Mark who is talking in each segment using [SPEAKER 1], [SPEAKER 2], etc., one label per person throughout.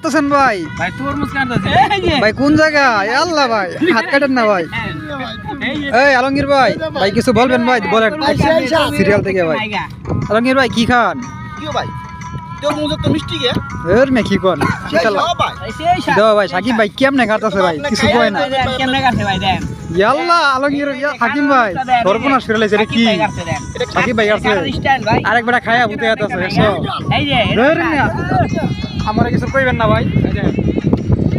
[SPEAKER 1] কাটতেছেন ভাই
[SPEAKER 2] ভাই তরমুজ কাটতেছে
[SPEAKER 1] ভাই কোন জায়গা এ আল্লাহ ভাই হাত কাটেন না ভাই এই আলমগীর ভাই ভাই কিছু বলবেন ভাই বলেন সিরিয়াল থেকে ভাই আলমগীর ভাই কি খান
[SPEAKER 3] কিও ভাই তোর মুজে তো মিষ্টি
[SPEAKER 1] মে কি
[SPEAKER 3] ভাই
[SPEAKER 1] ভাই সাকিব ভাই কেমনে কাটতেছে ভাই কিছু কয় না
[SPEAKER 2] ভাই দেন
[SPEAKER 1] ইয়াল্লা আলমগীর হাকিম ভাই সর্বনাশ করে লাইছে রে কি সাকিব ভাই আছে আরেক বেটা খায়া বুতে আছে
[SPEAKER 2] এই যে
[SPEAKER 1] ধর না আমার কিছু কইবেন না ভাই? এই যে,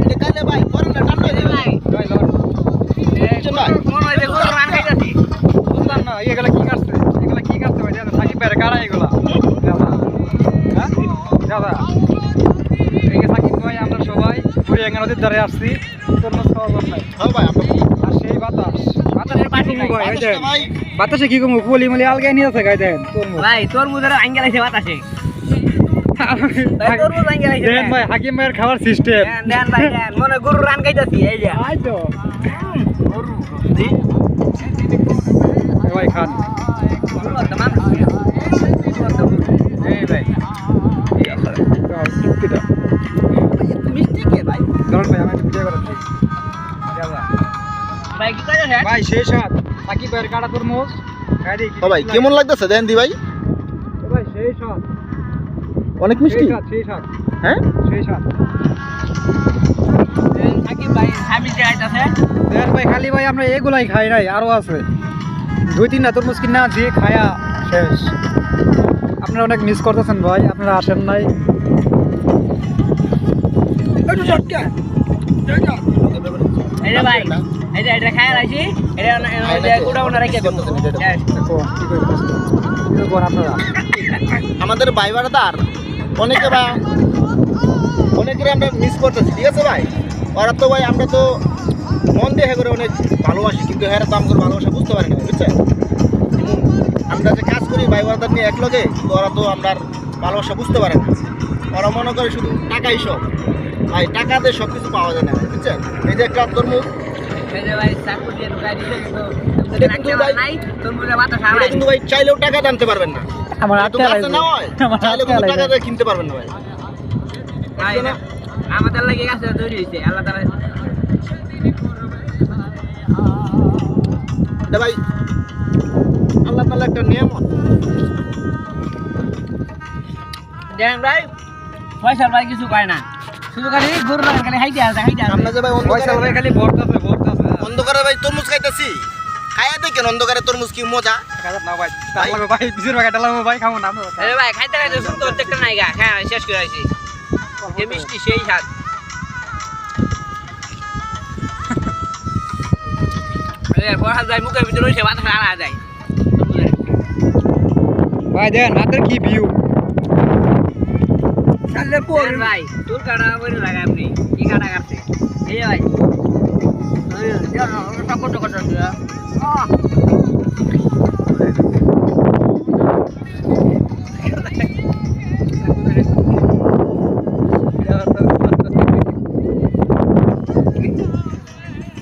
[SPEAKER 3] এটা কালে ভাই গরমটা ঠান্ডা হয়ে যাবে।
[SPEAKER 2] ভাই
[SPEAKER 1] ভাই লন।
[SPEAKER 3] বুঝছেন ভাই।
[SPEAKER 2] মনে হয় যে গরু রান খাইতাছি
[SPEAKER 1] বুঝলাম না এগুলা কি কাটছে? এগুলা কি কাটছে ভাই? জানেন সাকিব ভাইয়ের কারা এগুলা। দাদা। হ্যাঁ? দাদা। এই যে সাকিব ভাই আমরা সবাই বুড়িয়াঙ্গা নদীর ধারে আসছি। তরমুজ খাওয়ার জন্য
[SPEAKER 3] হ্যাঁ ভাই
[SPEAKER 1] আর সেই বাতাস। বাতাসের পানি ভাই এই যে
[SPEAKER 3] ভাই
[SPEAKER 1] বাতাসে কি কমু পলি মলি আলগাই নিয়ে আছে গাই দেন তরমুজ
[SPEAKER 2] ভাই তোর মুদের আঙ্গেল আছে বাতাসে।
[SPEAKER 1] দেন ভাই হাকিম ভাইয়ের খাওয়ার সিস্টেম
[SPEAKER 2] দেন দেন ভাই দেন মনে হয় গরু রান খাইতাছি এই যে
[SPEAKER 1] আই তো
[SPEAKER 2] গরু
[SPEAKER 1] শেষ হাত কাটা
[SPEAKER 3] কেমন লাগতেছে? দেন দি ভাই।
[SPEAKER 1] ভাই শেষ হাত।
[SPEAKER 3] অনেক মিষ্টি? হ্যাঁ
[SPEAKER 2] ভাই সাবির যে আইতাছে
[SPEAKER 1] দেন ভাই খালি ভাই আমরা এগুলাই খাই নাই আরও আছে। দুই তিনটা তরমুজ কিনা খায়া শেষ। আপনারা অনেক মিস করতেছেন ভাই আপনারা আসেন নাই।
[SPEAKER 3] আমাদের বাইবার বারাদার অনেকে বা অনেকের আমরা মিস করতেছি ঠিক আছে ভাই? ওরা তো ভাই আমরা তো মন দেখে করে অনেক ভালোবাসি কিন্তু হ্যাঁ তো আমাদের ভালোবাসা বুঝতে পারি না বুঝছেন আমরা যে কাজ করি ভাই বারাদার নিয়ে একলগে কিন্তু ওরা তো আমরা ভালোবাসা বুঝতে পারে না। ওরা মনে করে শুধু টাকাই সব। ভাই টাকাতে সব কিছু পাওয়া যায় না ভাই, বুঝছেন এই যে একটা তরমুজ
[SPEAKER 2] দিয়ে কিন্তু
[SPEAKER 3] ভাই- চাইলেও টাকা আনতে পারবেন না।
[SPEAKER 1] আমার হাতে লাগবে।
[SPEAKER 3] না হয়?
[SPEAKER 1] আমার
[SPEAKER 3] চাইলে
[SPEAKER 1] হাতে
[SPEAKER 3] কিন্তু টাকা দিয়ে কিনতে পারবেন না ভাই।
[SPEAKER 2] আমাদের লাগে গাছ তৈরি হয়েছে আল্লাহ তাআলা
[SPEAKER 3] ভাই আল্লাহ তাআলা একটা নিয়ামত।
[SPEAKER 2] দেখেন ভাই ফয়সাল ভাই কিছু পায় না। শুধু খালি গরু খালি হাইতে আছে হাইতে আছে।
[SPEAKER 3] আমরা যে ভাই
[SPEAKER 1] পয়সা
[SPEAKER 3] অন্ধকারে
[SPEAKER 1] ভাই খালি ভরতাছে ভরতাছে
[SPEAKER 3] অন্ধকারে ভাই তরমুজ খাইতেছি। খাইয়া দেখেন অন্ধকারে তরমুজ কি মজা?
[SPEAKER 1] না ভাই। টাকা ভাই বিশের ভাই টাকা ভাই খাব না আমরা
[SPEAKER 2] এই ভাই খাইতে খাইতে শুনতে প্রত্যেকটা নাই গা। হ্যাঁ শেষ করে আইছি মিষ্টি সেই
[SPEAKER 1] ভাই দেন হাতের কি ভিউ
[SPEAKER 2] ভাই তোর কাটা বলে লাগা আপনি কি কাটা কাটছে এই যে ভাই ওই যে টকর টকর টকর আহ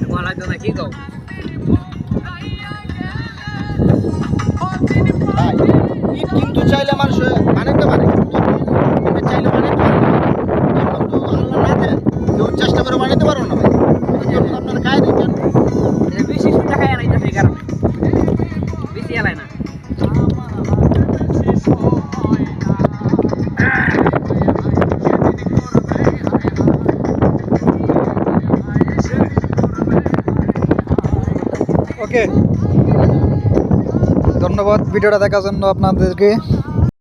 [SPEAKER 2] বলা তো না কি কও
[SPEAKER 3] কিন্তু চাইলে মানুষ মানাইতে পারে কিন্তু চাইলে মানাইতে পারে না কিন্তু আল্লাহ না দেয় কেউ চেষ্টা করে বানাইতে পারব না ভাই এই জন্য আপনারা খাই দেখেন
[SPEAKER 2] এটা বেশি সুটা খায় না এটা সেই কারণে বেশি এলাই না
[SPEAKER 1] ওকে ধন্যবাদ ভিডিওটা দেখার জন্য আপনাদেরকে।